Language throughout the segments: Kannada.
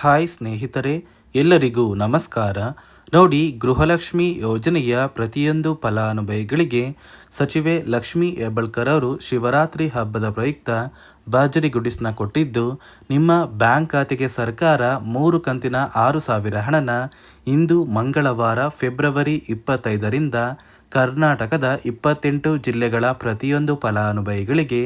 ಹಾಯ್ ಸ್ನೇಹಿತರೆ, ಎಲ್ಲರಿಗೂ ನಮಸ್ಕಾರ. ನೋಡಿ, ಗೃಹಲಕ್ಷ್ಮಿ ಯೋಜನೆಯ ಪ್ರತಿಯೊಂದು ಫಲಾನುಭವಿಗಳಿಗೆ ಸಚಿವೆ ಲಕ್ಷ್ಮಿ ಹೆಬ್ಬಳ್ಕರ್ ಅವರು ಶಿವರಾತ್ರಿ ಹಬ್ಬದ ಪ್ರಯುಕ್ತ ಭರ್ಜರಿ ಗುಡಿಸ್ನ ಕೊಟ್ಟಿದ್ದು, ನಿಮ್ಮ ಬ್ಯಾಂಕ್ ಖಾತೆಗೆ ಸರ್ಕಾರ ಮೂರು ಕಂತಿನ ಆರು ಸಾವಿರ ಹಣನ ಇಂದು ಮಂಗಳವಾರ ಫೆಬ್ರವರಿ ಇಪ್ಪತ್ತೈದರಿಂದ ಕರ್ನಾಟಕದ ಇಪ್ಪತ್ತೆಂಟು ಜಿಲ್ಲೆಗಳ ಪ್ರತಿಯೊಂದು ಫಲಾನುಭವಿಗಳಿಗೆ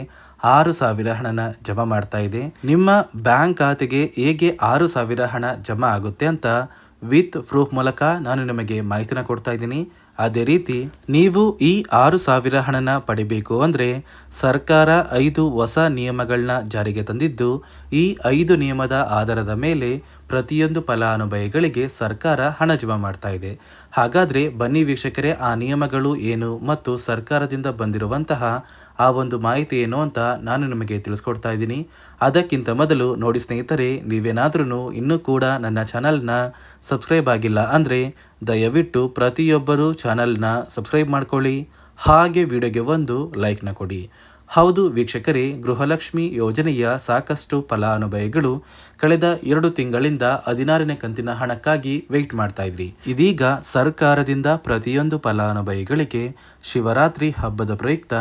ಆರು ಸಾವಿರ ಹಣನ ಜಮಾ ಮಾಡ್ತಾ ಇದೆ. ನಿಮ್ಮ ಬ್ಯಾಂಕ್ ಖಾತೆಗೆ ಹೇಗೆ ಆರು ಸಾವಿರ ಹಣ ಜಮಾ ಆಗುತ್ತೆ ಅಂತ ವಿತ್ ಪ್ರೂಫ್ ಮೂಲಕ ನಾನು ನಿಮಗೆ ಮಾಹಿತಿನ ಕೊಡ್ತಾ ಇದ್ದೀನಿ. ಅದೇ ರೀತಿ ನೀವು ಈ ಆರು ಸಾವಿರ ಹಣನ ಪಡಿಬೇಕು ಅಂದರೆ ಸರ್ಕಾರ ಐದು ಹೊಸ ನಿಯಮಗಳನ್ನ ಜಾರಿಗೆ ತಂದಿದ್ದು, ಈ ಐದು ನಿಯಮದ ಆಧಾರದ ಮೇಲೆ ಪ್ರತಿಯೊಂದು ಫಲಾನುಭವಿಗಳಿಗೆ ಸರ್ಕಾರ ಹಣ ಜಮಾ ಮಾಡ್ತಾ ಇದೆ. ಹಾಗಾದರೆ ಬನ್ನಿ ವೀಕ್ಷಕರೇ, ಆ ನಿಯಮಗಳು ಏನು ಮತ್ತು ಸರ್ಕಾರದಿಂದ ಬಂದಿರುವಂತಹ ಆ ಒಂದು ಮಾಹಿತಿ ಏನು ಅಂತ ನಾನು ನಿಮಗೆ ತಿಳಿಸ್ಕೊಡ್ತಾ ಇದ್ದೀನಿ. ಅದಕ್ಕಿಂತ ಮೊದಲು ನೋಡಿ ಸ್ನೇಹಿತರೆ ನೀವೇನಾದ್ರೂ ಇನ್ನೂ ಕೂಡ ನನ್ನ ಚಾನಲ್ನ ಸಬ್ಸ್ಕ್ರೈಬ್ ಆಗಿಲ್ಲ ಅಂದರೆ ದಯವಿಟ್ಟು ಪ್ರತಿಯೊಬ್ಬರೂ ಚಾನಲ್ನ ಸಬ್ಸ್ಕ್ರೈಬ್ ಮಾಡ್ಕೊಳ್ಳಿ, ಹಾಗೆ ವಿಡಿಯೋಗೆ ಒಂದು ಲೈಕ್ನ ಕೊಡಿ. ಹೌದು ವೀಕ್ಷಕರೇ, ಗೃಹಲಕ್ಷ್ಮಿ ಯೋಜನೆಯ ಸಾಕಷ್ಟು ಫಲಾನುಭವಿಗಳು ಕಳೆದ ಎರಡು ತಿಂಗಳಿಂದ ಹದಿನಾರನೇ ಕಂತಿನ ಹಣಕ್ಕಾಗಿ ವೆಯ್ಟ್ ಮಾಡ್ತಾ ಇದ್ರಿ. ಇದೀಗ ಸರ್ಕಾರದಿಂದ ಪ್ರತಿಯೊಂದು ಫಲಾನುಭವಿಗಳಿಗೆ ಶಿವರಾತ್ರಿ ಹಬ್ಬದ ಪ್ರಯುಕ್ತ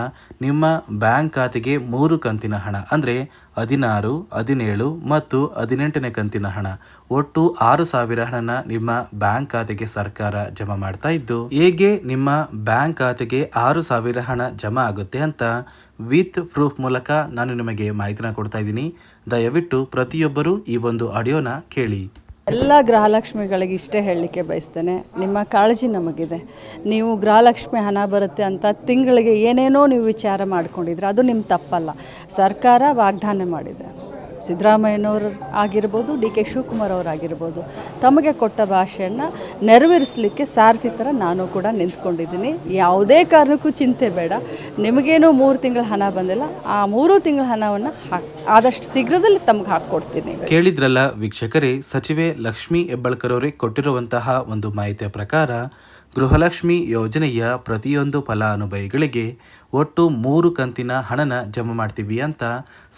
ನಿಮ್ಮ ಬ್ಯಾಂಕ್ ಖಾತೆಗೆ ಮೂರು ಕಂತಿನ ಹಣ, ಅಂದರೆ ಹದಿನಾರು, ಹದಿನೇಳು ಮತ್ತು ಹದಿನೆಂಟನೇ ಕಂತಿನ ಹಣ. ಒಟ್ಟು ಆರು ಸಾವಿರ ಹಣನ ನಿಮ್ಮ ಬ್ಯಾಂಕ್ ಖಾತೆಗೆ ಸರ್ಕಾರ ಜಮಾ ಮಾಡ್ತಾ ಇದ್ದು, ಹೇಗೆ ನಿಮ್ಮ ಬ್ಯಾಂಕ್ ಖಾತೆಗೆ ಆರು ಸಾವಿರ ಹಣ ಜಮಾ ಆಗುತ್ತೆ ಅಂತ ವಿತ್ ಪ್ರೂಫ್ ಮೂಲಕ ನಾನು ನಿಮಗೆ ಮಾಹಿತಿನ ಕೊಡ್ತಾ ಇದ್ದೀನಿ. ದಯವಿಟ್ಟು ಪ್ರತಿಯೊಬ್ಬರೂ ಈ ಒಂದು ಆಡಿಯೋನ ಕೇಳಿ. ಎಲ್ಲ ಗೃಹಲಕ್ಷ್ಮಿಗಳಿಗೆ ಇಷ್ಟೇ ಹೇಳಲಿಕ್ಕೆ ಬಯಸ್ತೇನೆ. ನಿಮ್ಮ ಕಾಳಜಿ ನಮಗಿದೆ. ನೀವು ಗೃಹಲಕ್ಷ್ಮಿ ಹಣ ಬರುತ್ತೆ ಅಂತ ತಿಂಗಳಿಗೆ ಏನೇನೋ ನೀವು ವಿಚಾರ ಮಾಡ್ಕೊಂಡಿದ್ರೆ ಅದು ನಿಮ್ಮ ತಪ್ಪಲ್ಲ. ಸರ್ಕಾರ ವಾಗ್ದಾನ ಮಾಡಿದೆ. ಸಿದ್ದರಾಮಯ್ಯನವರು ಆಗಿರ್ಬೋದು, ಡಿ ಕೆ ಶಿವಕುಮಾರ್ ಅವರಾಗಿರ್ಬೋದು ತಮಗೆ ಕೊಟ್ಟ ಭಾಷೆಯನ್ನು ನೆರವೇರಿಸಲಿಕ್ಕೆ ಸಾರಥಿ ಥರ ನಾನು ಕೂಡ ನಿಂತ್ಕೊಂಡಿದ್ದೀನಿ. ಯಾವುದೇ ಕಾರಣಕ್ಕೂ ಚಿಂತೆ ಬೇಡ. ನಿಮಗೇನು ಮೂರು ತಿಂಗಳ ಹಣ ಬಂದಿಲ್ಲ. ಆ ಮೂರು ತಿಂಗಳ ಹಣವನ್ನು ಆದಷ್ಟು ಶೀಘ್ರದಲ್ಲಿ ತಮಗೆ ಹಾಕ್ಕೊಡ್ತೀನಿ. ಕೇಳಿದ್ರಲ್ಲ ವೀಕ್ಷಕರೇ, ಸಚಿವೆ ಲಕ್ಷ್ಮಿ ಹೆಬ್ಬಳ್ಕರ್ ಅವರೇ ಕೊಟ್ಟಿರುವಂತಹ ಒಂದು ಮಾಹಿತಿಯ ಪ್ರಕಾರ ಗೃಹಲಕ್ಷ್ಮಿ ಯೋಜನೆಯ ಪ್ರತಿಯೊಂದು ಫಲಾನುಭವಿಗಳಿಗೆ ಒಟ್ಟು ಮೂರು ಕಂತಿನ ಹಣನ ಜಮಾ ಮಾಡ್ತೀವಿ ಅಂತ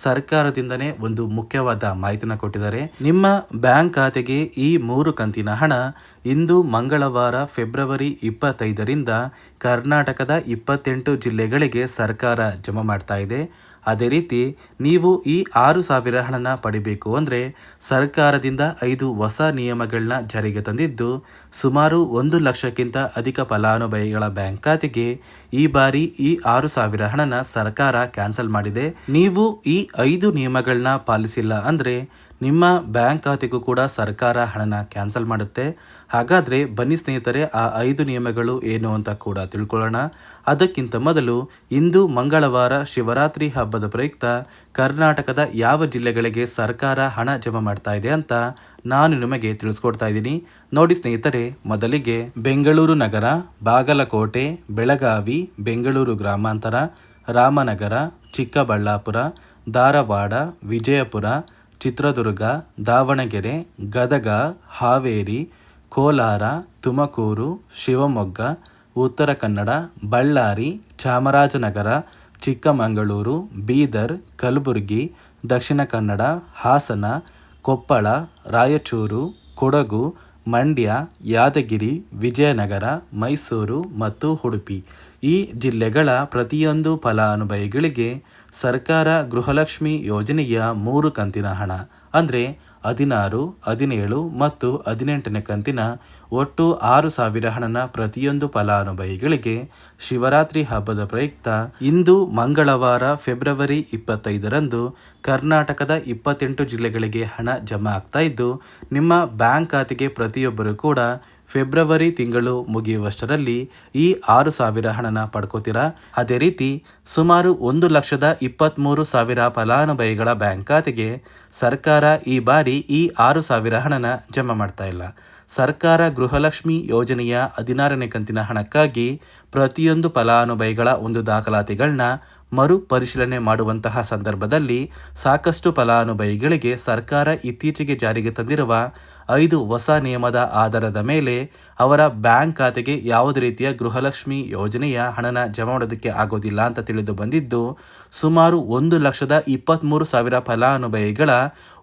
ಸರ್ಕಾರದಿಂದನೇ ಒಂದು ಮುಖ್ಯವಾದ ಮಾಹಿತಿನ ಕೊಟ್ಟಿದ್ದಾರೆ. ನಿಮ್ಮ ಬ್ಯಾಂಕ್ ಖಾತೆಗೆ ಈ ಮೂರು ಕಂತಿನ ಹಣ ಇಂದು ಮಂಗಳವಾರ ಫೆಬ್ರವರಿ ಇಪ್ಪತ್ತೈದರಿಂದ ಕರ್ನಾಟಕದ ಇಪ್ಪತ್ತೆಂಟು ಜಿಲ್ಲೆಗಳಿಗೆ ಸರ್ಕಾರ ಜಮಾ ಮಾಡ್ತಾ ಇದೆ. ಅದೇ ರೀತಿ ನೀವು ಈ ಆರು ಸಾವಿರ ಹಣನ ಪಡಿಬೇಕು ಅಂದರೆ ಸರ್ಕಾರದಿಂದ ಐದು ಹೊಸ ನಿಯಮಗಳನ್ನ ಜಾರಿಗೆ ತಂದಿದ್ದು ಸುಮಾರು ಒಂದು ಲಕ್ಷಕ್ಕಿಂತ ಅಧಿಕ ಫಲಾನುಭವಿಗಳ ಬ್ಯಾಂಕ್ ಖಾತೆಗೆ ಈ ಬಾರಿ ಈ ಆರು ಸಾವಿರ ಹಣನ ಸರ್ಕಾರ ಕ್ಯಾನ್ಸಲ್ ಮಾಡಿದೆ. ನೀವು ಈ ಐದು ನಿಯಮಗಳನ್ನ ಪಾಲಿಸಿಲ್ಲ ಅಂದರೆ ನಿಮ್ಮ ಬ್ಯಾಂಕ್ ಖಾತೆಗೂ ಕೂಡ ಸರ್ಕಾರ ಹಣನ ಕ್ಯಾನ್ಸಲ್ ಮಾಡುತ್ತೆ. ಹಾಗಾದರೆ ಬನ್ನಿ ಸ್ನೇಹಿತರೆ, ಆ ಐದು ನಿಯಮಗಳು ಏನು ಅಂತ ಕೂಡ ತಿಳ್ಕೊಳ್ಳೋಣ. ಅದಕ್ಕಿಂತ ಮೊದಲು ಇಂದು ಮಂಗಳವಾರ ಶಿವರಾತ್ರಿ ಹಬ್ಬದ ಪ್ರಯುಕ್ತ ಕರ್ನಾಟಕದ ಯಾವ ಜಿಲ್ಲೆಗಳಿಗೆ ಸರ್ಕಾರ ಹಣ ಜಮಾ ಮಾಡ್ತಾ ಇದೆ ಅಂತ ನಾನು ನಿಮಗೆ ತಿಳಿಸ್ಕೊಡ್ತಾ ಇದ್ದೀನಿ. ನೋಡಿ ಸ್ನೇಹಿತರೆ, ಮೊದಲಿಗೆ ಬೆಂಗಳೂರು ನಗರ, ಬಾಗಲಕೋಟೆ, ಬೆಳಗಾವಿ, ಬೆಂಗಳೂರು ಗ್ರಾಮಾಂತರ, ರಾಮನಗರ, ಚಿಕ್ಕಬಳ್ಳಾಪುರ, ಧಾರವಾಡ, ವಿಜಯಪುರ ಚಿತ್ರದುರ್ಗ, ದಾವಣಗೆರೆ, ಗದಗ, ಹಾವೇರಿ, ಕೋಲಾರ, ತುಮಕೂರು, ಶಿವಮೊಗ್ಗ, ಉತ್ತರ ಕನ್ನಡ, ಬಳ್ಳಾರಿ, ಚಾಮರಾಜನಗರ, ಚಿಕ್ಕಮಗಳೂರು, ಬೀದರ್, ಕಲಬುರಗಿ, ದಕ್ಷಿಣ ಕನ್ನಡ, ಹಾಸನ, ಕೊಪ್ಪಳ, ರಾಯಚೂರು, ಕೊಡಗು ಮಂಡ್ಯ, ಯಾದಗಿರಿ, ವಿಜಯನಗರ, ಮೈಸೂರು ಮತ್ತು ಉಡುಪಿ. ಈ ಜಿಲ್ಲೆಗಳ ಪ್ರತಿಯೊಂದು ಫಲಾನುಭವಿಗಳಿಗೆ ಸರ್ಕಾರ ಗೃಹಲಕ್ಷ್ಮಿ ಯೋಜನೆಯ ಮೂರು ಕಂತಿನ ಹಣ. ಅಂದರೆ ಹದಿನಾರು, ಹದಿನೇಳು ಮತ್ತು ಹದಿನೆಂಟನೇ ಕಂತಿನ ಒಟ್ಟು ಆರು ಸಾವಿರ ಹಣನ ಪ್ರತಿಯೊಂದು ಫಲಾನುಭವಿಗಳಿಗೆ ಶಿವರಾತ್ರಿ ಹಬ್ಬದ ಪ್ರಯುಕ್ತ ಇಂದು ಮಂಗಳವಾರ ಫೆಬ್ರವರಿ ಇಪ್ಪತ್ತೈದರಂದು ಕರ್ನಾಟಕದ ಇಪ್ಪತ್ತೆಂಟು ಜಿಲ್ಲೆಗಳಿಗೆ ಹಣ ಜಮಾ ಆಗ್ತಾ ಇದ್ದು, ನಿಮ್ಮ ಬ್ಯಾಂಕ್ ಖಾತೆಗೆ ಪ್ರತಿಯೊಬ್ಬರು ಕೂಡ ಫೆಬ್ರವರಿ ತಿಂಗಳು ಮುಗಿಯುವಷ್ಟರಲ್ಲಿ ಈ ಆರು ಸಾವಿರ ಹಣನ ಪಡ್ಕೋತೀರಾ? ಅದೇ ರೀತಿ, ಸುಮಾರು ಒಂದು ಲಕ್ಷದ ಇಪ್ಪತ್ತ್ಮೂರು ಸಾವಿರ ಫಲಾನುಭವಿಗಳ ಬ್ಯಾಂಕ್ ಖಾತೆಗೆ ಸರ್ಕಾರ ಈ ಬಾರಿ ಈ ಆರು ಸಾವಿರ ಹಣನ ಜಮಾ ಮಾಡ್ತಾ ಇಲ್ಲ. ಸರ್ಕಾರ ಗೃಹಲಕ್ಷ್ಮಿ ಯೋಜನೆಯ ಹದಿನಾರನೇ ಕಂತಿನ ಹಣಕ್ಕಾಗಿ ಪ್ರತಿಯೊಂದು ಫಲಾನುಭವಿಗಳ ಒಂದು ದಾಖಲಾತಿಗಳನ್ನ ಮರು ಪರಿಶೀಲನೆ ಮಾಡುವಂತಹ ಸಂದರ್ಭದಲ್ಲಿ ಸಾಕಷ್ಟು ಫಲಾನುಭವಿಗಳಿಗೆ ಸರ್ಕಾರ ಇತ್ತೀಚೆಗೆ ಜಾರಿಗೆ ತಂದಿರುವ ಐದು ಹೊಸ ನಿಯಮದ ಆಧಾರದ ಮೇಲೆ ಅವರ ಬ್ಯಾಂಕ್ ಖಾತೆಗೆ ಯಾವುದೇ ರೀತಿಯ ಗೃಹಲಕ್ಷ್ಮಿ ಯೋಜನೆಯ ಹಣನ ಜಮಾ ಮಾಡೋದಕ್ಕೆ ಆಗೋದಿಲ್ಲ ಅಂತ ತಿಳಿದು ಬಂದಿದ್ದು, ಸುಮಾರು ಒಂದು ಲಕ್ಷದ ಇಪ್ಪತ್ತ್ಮೂರು ಸಾವಿರ ಫಲಾನುಭವಿಗಳ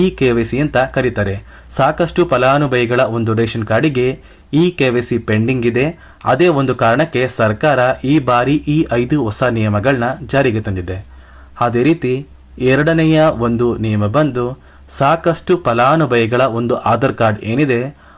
ಇ ಕೆ ಅಂತ ಕರೀತಾರೆ. ಸಾಕಷ್ಟು ಫಲಾನುಭವಿಗಳ ಒಂದು ರೇಷನ್ ಕಾರ್ಡಿಗೆ ಇ ಕೆ ಪೆಂಡಿಂಗ್ ಇದೆ. ಅದೇ ಒಂದು ಕಾರಣಕ್ಕೆ ಸರ್ಕಾರ ಈ ಬಾರಿ ಈ ಐದು ಹೊಸ ನಿಯಮಗಳನ್ನ ಜಾರಿಗೆ ತಂದಿದೆ. ಅದೇ ರೀತಿ ಎರಡನೆಯ ಒಂದು ನಿಯಮ ಬಂದು ಸಾಕಷ್ಟು ಫಲಾನುಭವಿಗಳ ಒಂದು ಆಧಾರ್ ಕಾರ್ಡ್ ಏನಿದೆ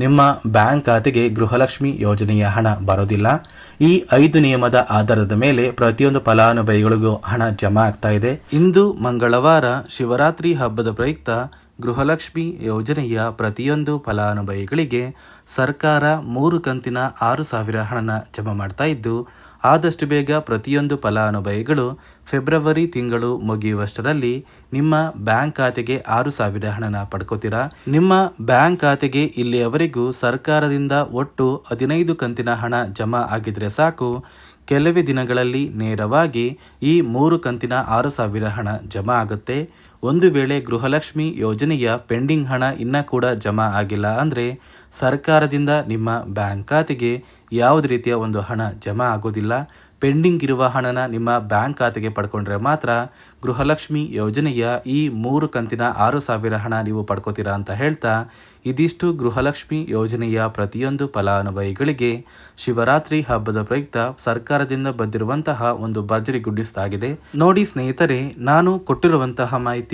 ನಿಮ್ಮ ಬ್ಯಾಂಕ್ ಖಾತೆಗೆ ಗೃಹಲಕ್ಷ್ಮಿ ಯೋಜನೆಯ ಹಣ ಬರೋದಿಲ್ಲ. ಈ ಐದು ನಿಯಮದ ಆಧಾರದ ಮೇಲೆ ಪ್ರತಿಯೊಂದು ಫಲಾನುಭವಿಗಳಿಗೂ ಹಣ ಜಮಾ ಆಗ್ತಾ ಇದೆ. ಇಂದು ಮಂಗಳವಾರ ಶಿವರಾತ್ರಿ ಹಬ್ಬದ ಪ್ರಯುಕ್ತ ಗೃಹಲಕ್ಷ್ಮಿ ಯೋಜನೆಯ ಪ್ರತಿಯೊಂದು ಫಲಾನುಭವಿಗಳಿಗೆ ಸರ್ಕಾರ ಮೂರು ಕಂತಿನ ಆರು ಸಾವಿರ ಹಣನ ಜಮಾ ಮಾಡ್ತಾ ಇದ್ದು, ಆದಷ್ಟು ಬೇಗ ಪ್ರತಿಯೊಂದು ಫಲಾನುಭವಿಗಳು ಫೆಬ್ರವರಿ ತಿಂಗಳು ಮುಗಿಯುವಷ್ಟರಲ್ಲಿ ನಿಮ್ಮ ಬ್ಯಾಂಕ್ ಖಾತೆಗೆ ಆರು ಸಾವಿರ ಹಣನ ಪಡ್ಕೋತೀರಾ? ನಿಮ್ಮ ಬ್ಯಾಂಕ್ ಖಾತೆಗೆ ಇಲ್ಲಿಯವರೆಗೂ ಸರ್ಕಾರದಿಂದ ಒಟ್ಟು ಹದಿನೈದು ಕಂತಿನ ಹಣ ಜಮಾ ಆಗಿದ್ರೆ ಸಾಕು. ಕೆಲವೇ ದಿನಗಳಲ್ಲಿ ನೇರವಾಗಿ ಈ ಮೂರು ಕಂತಿನ ಆರು ಸಾವಿರ ಹಣ ಜಮಾ ಆಗುತ್ತೆ. ಒಂದು ವೇಳೆ ಗೃಹಲಕ್ಷ್ಮಿ ಯೋಜನೆಯ ಪೆಂಡಿಂಗ್ ಹಣ ಇನ್ನೂ ಕೂಡ ಜಮಾ ಆಗಿಲ್ಲ ಅಂದರೆ ಸರ್ಕಾರದಿಂದ ನಿಮ್ಮ ಬ್ಯಾಂಕ್ ಖಾತೆಗೆ ಯಾವುದೇ ರೀತಿಯ ಒಂದು ಹಣ ಜಮಾ ಆಗೋದಿಲ್ಲ. ಪೆಂಡಿಂಗ್ ಇರುವ ಹಣನ ನಿಮ್ಮ ಬ್ಯಾಂಕ್ ಖಾತೆಗೆ ಪಡ್ಕೊಂಡ್ರೆ ಮಾತ್ರ ಗೃಹಲಕ್ಷ್ಮಿ ಯೋಜನೆಯ ಈ ಮೂರು ಕಂತಿನ ಆರು ಸಾವಿರ ಹಣ ನೀವು ಪಡ್ಕೋತೀರಾ ಅಂತ ಹೇಳ್ತಾ ಇದಿಷ್ಟು ಗೃಹಲಕ್ಷ್ಮಿ ಯೋಜನೆಯ ಪ್ರತಿಯೊಂದು ಫಲಾನುಭವಿಗಳಿಗೆ ಶಿವರಾತ್ರಿ ಹಬ್ಬದ ಪ್ರಯುಕ್ತ ಸರ್ಕಾರದಿಂದ ಬಂದಿರುವಂತಹ ಒಂದು ಭರ್ಜರಿ ಗುಡ್ಡಿಸ್ತಾಗಿದೆ. ನೋಡಿ ಸ್ನೇಹಿತರೆ, ನಾನು ಕೊಟ್ಟಿರುವಂತಹ ಮಾಹಿತಿ